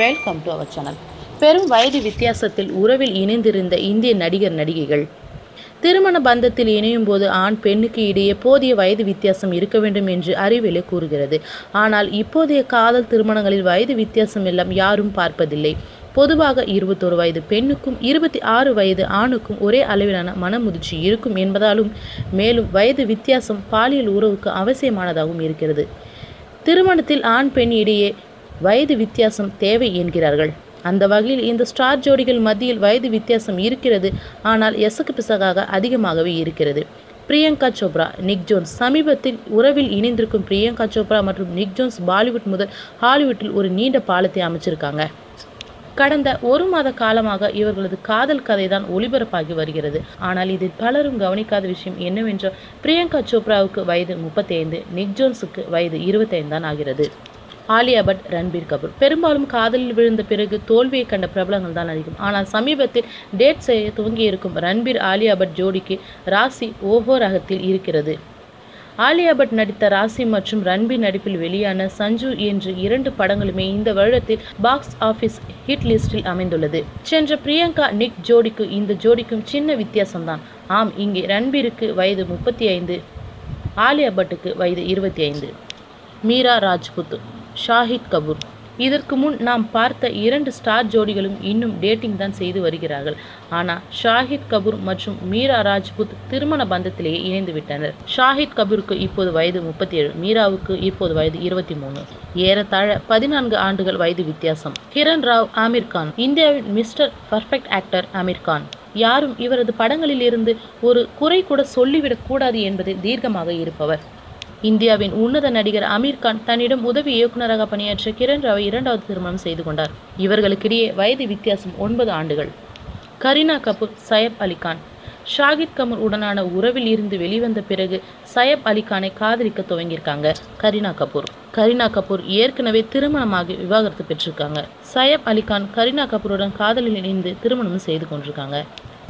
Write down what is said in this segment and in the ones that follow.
Welcome to our channel பெரும் வயது வித்தியாசத்தில் உறவில் இணைந்திருந்த இந்திய நடிகர் நடிகைகள். திருமண பந்தத்தில் இணையும் போது ஆண் பெண்ணுக்கு இடையே போதிய வயது வித்தியாசம் இருக்க வேண்டும் என்று அறிவியலை கூறுகிறது. ஆனால் இப்போதைய காதல் திருமணங்களில் வயது வித்தியாசம் எல்லாம் யாரும் பார்ப்பதில்லை. பொதுவாக இருபத்தோரு வயது பெண்ணுக்கும் இருபத்தி ஆறு வயது ஆணுக்கும் ஒரே அளவிலான மனமுதிர்ச்சி இருக்கும் என்பதாலும் மேலும் வயது வித்தியாசம் பாலியல் உறவுக்கு அவசியமானதாகவும் இருக்கிறது. திருமணத்தில் ஆண் பெண் இடையே வயது வித்தியாசம் தேவை என்கிறார்கள். அந்த வகையில் இந்த ஸ்டார் ஜோடிகள் மத்தியில் வயது வித்தியாசம் இருக்கிறது. ஆனால் எசக்கு பிசகாக அதிகமாகவே இருக்கிறது. பிரியங்கா சோப்ரா நிக் ஜோன்ஸ் சமீபத்தில் உறவில் இணைந்திருக்கும் பிரியங்கா சோப்ரா மற்றும் நிக் ஜோன்ஸ் பாலிவுட் முதல் ஹாலிவுட்டில் ஒரு நீண்ட பாலத்தை அமைச்சிருக்காங்க. கடந்த ஒரு மாத காலமாக இவர்களது காதல் கதை தான் ஒளிபரப்பாகி வருகிறது. ஆனால் இதில் பலரும் கவனிக்காத விஷயம் என்னவென்றால் பிரியங்கா சோப்ராவுக்கு வயது முப்பத்தி ஐந்து நிக் ஜோன்ஸுக்கு வயது இருபத்தைந்தான் ஆகிறது. ஆலியா பட் ரன்பீர் கபூர். பெரும்பாலும் காதலில் விழுந்த பிறகு தோல்வியை கண்ட பிரபலங்கள் தான் அதிகம். ஆனால் சமீபத்தில் டேட் செய்ய துவங்கியிருக்கும் ரன்பீர் ஆலியா பட் ஜோடிக்கு ராசி ஓஹோ ரகத்தில் இருக்கிறது. ஆலியா பட் நடித்த ராசி மற்றும் ரன்பீர் நடிப்பில் வெளியான சஞ்சு என்று இரண்டு படங்களுமே இந்த வருடத்தில் பாக்ஸ் ஆஃபீஸ் ஹிட் லிஸ்டில் அமைந்துள்ளது. சென்ற பிரியங்கா நிக் ஜோடிக்கு இந்த ஜோடிக்கும் சின்ன வித்தியாசம்தான். ஆம் இங்கே ரன்பீருக்கு வயது முப்பத்தி ஐந்து ஆலியா பட்டுக்கு வயது இருபத்தி ஐந்து. மீரா ராஜ்புத் ஷாஹித் கபூர். இதற்கு முன் நாம் பார்த்த இரண்டு ஸ்டார் ஜோடிகளும் இன்னும் டேட்டிங் தான் செய்து வருகிறார்கள். ஆனால் ஷாஹித் கபூர் மற்றும் மீரா ராஜ்புத் திருமண பந்தத்திலேயே இணைந்து விட்டனர். ஷாஹித் கபூருக்கு இப்போது வயது முப்பத்தி ஏழு மீராவுக்கு இப்போது வயது இருபத்தி மூணு ஏறத்தாழ பதினான்கு ஆண்டுகள் வயது வித்தியாசம். கிரண் ராவ் ஆமீர் கான். இந்தியாவின் Mr perfect actor Aamir Khan. யாரும் இவரது படங்களில் இருந்து ஒரு குறை கூட சொல்லிவிடக் கூடாது என்பதில் தீர்க்கமாக இருப்பவர். இந்தியாவின் உன்னத நடிகர் அமீர் கான் தன்னிடம் உதவி இயக்குநராக பணியாற்றிய கிரண் ராவை இரண்டாவது திருமணம் செய்து கொண்டார். இவர்களுக்கிடையே வயது வித்தியாசம் ஒன்பது ஆண்டுகள். கரீனா கபூர் சயப் அலிகான் ஷாகித் கமூர் உடனான உறவில் இருந்து வெளிவந்த பிறகு சயப் அலிகானை காதலிக்க துவங்கியிருக்காங்க கரீனா கபூர். கரீனா கபூர் ஏற்கனவே திருமணமாகி விவாகரத்து பெற்றிருக்காங்க. சயப் அலிகான் கரீனா கபூருடன் காதலில் இணைந்து திருமணம் செய்து கொண்டிருக்காங்க.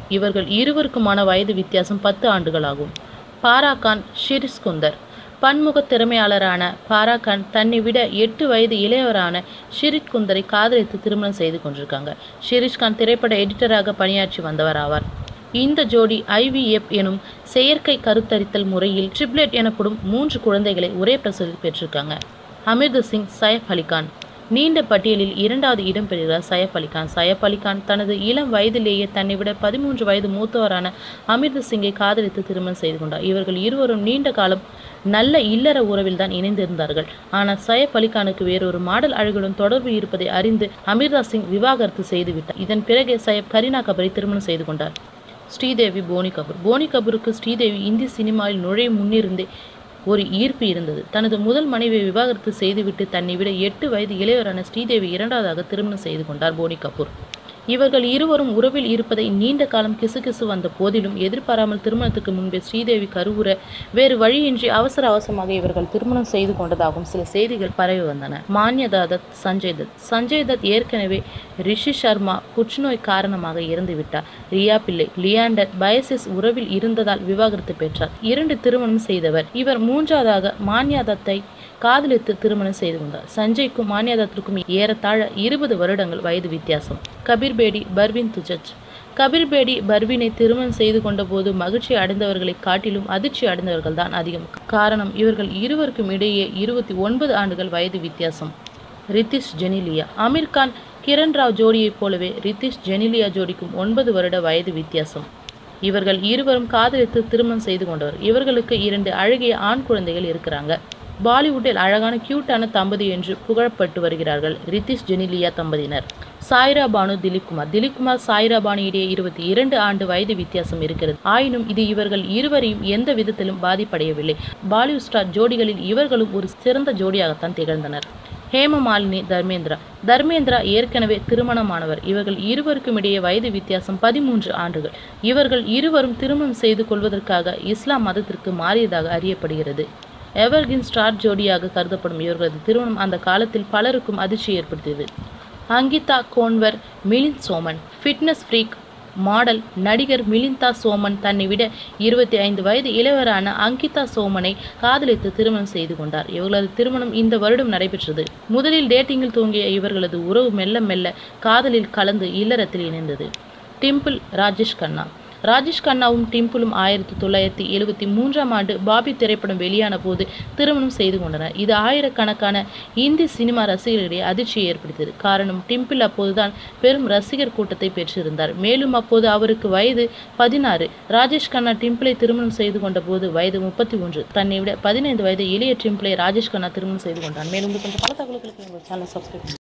இவர்கள் இருவருக்குமான வயது வித்தியாசம் பத்து ஆண்டுகள் ஆகும். பாரா கான் ஷிரிஸ் குந்தர். பன்முக திறமையாளரான பாராகான் தன்னை விட எட்டு வயது இளையவரான ஷிரிஷ் குந்தரை காதலித்து திருமணம் செய்து கொண்டிருக்காங்க. ஷிரிஷ்கான் திரைப்பட எடிட்டராக பணியாற்றி வந்தவர் ஆவார். இந்த ஜோடி ஐவிஎஃப் எனும் செயற்கை கருத்தரித்தல் முறையில் ட்ரிப்ளெட் எனப்படும் மூன்று குழந்தைகளை ஒரே பிரசவத்தில் பெற்றிருக்காங்க. அமிர்த சிங் சயப் அலிகான். நீண்ட பட்டியலில் இரண்டாவது இடம் பெறுகிறார் சயப் அலிகான் சயப் அலிகான் தனது இளம் வயதிலேயே தன்னை விட பதிமூன்று வயது மூத்தவரான அமிர்த சிங்கை காதலித்து திருமணம் செய்து கொண்டார். இவர்கள் இருவரும் நீண்ட காலம் நல்ல இல்லற உறவில் தான் இணைந்திருந்தார்கள். ஆனால் சயப் அலிகானுக்கு வேறொரு மாடல் அழகுடன் தொடர்பு இருப்பதை அறிந்து அமிர்தா சிங் விவாகரத்து செய்துவிட்டார் இதன் பிறகே சயப் கரீனா கபரை திருமணம் செய்து கொண்டார். ஸ்ரீதேவி போனி கபூர். போனி கபூருக்கு ஸ்ரீதேவி இந்தி சினிமாவில் நுழையும் முன்னிருந்தே ஒரு ஈர்ப்பு இருந்தது. தனது முதல் மனைவியை விவாகரத்து செய்துவிட்டு தன்னை விட எட்டு வயது இளையவரான ஸ்ரீதேவி இரண்டாவதாக திருமணம் செய்து கொண்டார் போனி கபூர். இவர்கள் இருவரும் உறவில் இருப்பதை நீண்ட காலம் கிசுகிசு வந்த போதிலும் எதிர்பாராமல் திருமணத்துக்கு முன்பே ஸ்ரீதேவி கருவுற வேறு வழியின்றி அவசர அவசரமாக இவர்கள் திருமணம் செய்து கொண்டதாகவும் சில செய்திகள் பரவி வந்தன. மான்யதா தத் சஞ்சய் தத். சஞ்சய் தத் ஏற்கனவே ரிஷி சர்மா புற்றுநோய் காரணமாக இறந்துவிட்டார். ரியா பிள்ளை லியாண்டர் பயசிஸ் உறவில் இருந்ததால் விவாகரத்து பெற்றார். இரண்டு திருமணம் செய்தவர். இவர் மூன்றாவதாக மான்யாதத்தை காதலித்து திருமணம் செய்து கொண்டார். சஞ்சய்க்கும் மான்யாதத்திற்கும் ஏறத்தாழ இருபது வருடங்கள் வயது வித்தியாசம். கபீர் பேடி பர்வின் துஜஜ். கபீர் பேடி பர்வினை திருமணம் செய்து கொண்டபோது மகிழ்ச்சி அடைந்தவர்களை காட்டிலும் அதிர்ச்சி அடைந்தவர்கள் தான் அதிகம். காரணம் இவர்கள் இருவருக்கும் இடையே இருபத்தி ஒன்பது ஆண்டுகள் வயது வித்தியாசம். ரித்திஷ் ஜெனிலியா. அமீர் கான் கிரண் ராவ் ஜோடியைப் போலவே ரித்திஷ் ஜெனிலியா ஜோடிக்கும் ஒன்பது வருட வயது வித்தியாசம். இவர்கள் இருவரும் காதலித்து திருமணம் செய்து கொண்டவர். இவர்களுக்கு இரண்டு அழகிய ஆண் குழந்தைகள் இருக்கிறாங்க. பாலிவுட்டில் அழகான கியூட்டான தம்பதி என்று புகழப்பட்டு வருகிறார்கள். ரித்திஷ் ஜெனிலியா தம்பதியினர். சாய்ரா பானு திலீப் குமார் திலீப் குமார் சாய்ரா பானு இடையே இருபத்தி இரண்டு ஆண்டு வயது வித்தியாசம் இருக்கிறது. ஆயினும் இது இவர்கள் இருவரையும் எந்த விதத்திலும் பாதிப்படையவில்லை. பாலிவுட் ஸ்டார் ஜோடிகளில் இவர்களும் ஒரு சிறந்த ஜோடியாகத்தான் திகழ்ந்தனர். ஹேமமாலினி தர்மேந்திரா. தர்மேந்திரா ஏற்கனவே திருமணமானவர். இவர்கள் இருவருக்கும் இடையே வயது வித்தியாசம் பதிமூன்று ஆண்டுகள். இவர்கள் இருவரும் திருமணம் செய்து கொள்வதற்காக இஸ்லாம் மதத்திற்கு மாறியதாக அறியப்படுகிறது. எவர்கின் ஸ்டார் ஜோடியாக கருதப்படும் இவர்களது திருமணம் அந்த காலத்தில் பலருக்கும் அதிர்ச்சி ஏற்படுத்தியது. Ankita Konwar Milind Soman fitness freak model நடிகர் மிலிந்தா சோமன் தன்னை விட இருபத்தி ஐந்து வயது இளைவரான அங்கிதா சோமனை காதலித்து திருமணம் செய்து கொண்டார். இவர்களது திருமணம் இந்த வருடம் நடைபெற்றது. முதலில் டேட்டிங்கில் தூங்கிய இவர்களது உறவு மெல்ல மெல்ல காதலில் கலந்து இல்லறத்தில் இணைந்தது. டிம்பிள் ராஜேஷ் கண்ணா ராஜேஷ் கண்ணாவும் டிம்பிளும் ஆயிரத்தி தொள்ளாயிரத்தி எழுபத்தி மூன்றாம் ஆண்டு பாபி திரைப்படம் வெளியான போது திருமணம் செய்து கொண்டனர். இது ஆயிரக்கணக்கான இந்தி சினிமா ரசிகர்களிடையே அதிர்ச்சியை ஏற்படுத்தியது. காரணம் டிம்பிள் அப்போதுதான் பெரும் ரசிகர் கூட்டத்தை பெற்றிருந்தார். மேலும் அப்போது அவருக்கு வயது பதினாறு. ராஜேஷ் கண்ணா டிம்பிளை திருமணம் செய்து கொண்ட போது வயது முப்பத்தி ஒன்று. தன்னை விட பதினைந்து வயது இளைய டிம்பிளை ராஜேஷ் கண்ணா திருமணம் செய்து கொண்டார். மேலும் கொஞ்சம் பல தகவல்களுக்கு சேனல் சப்ஸ்கிரைப்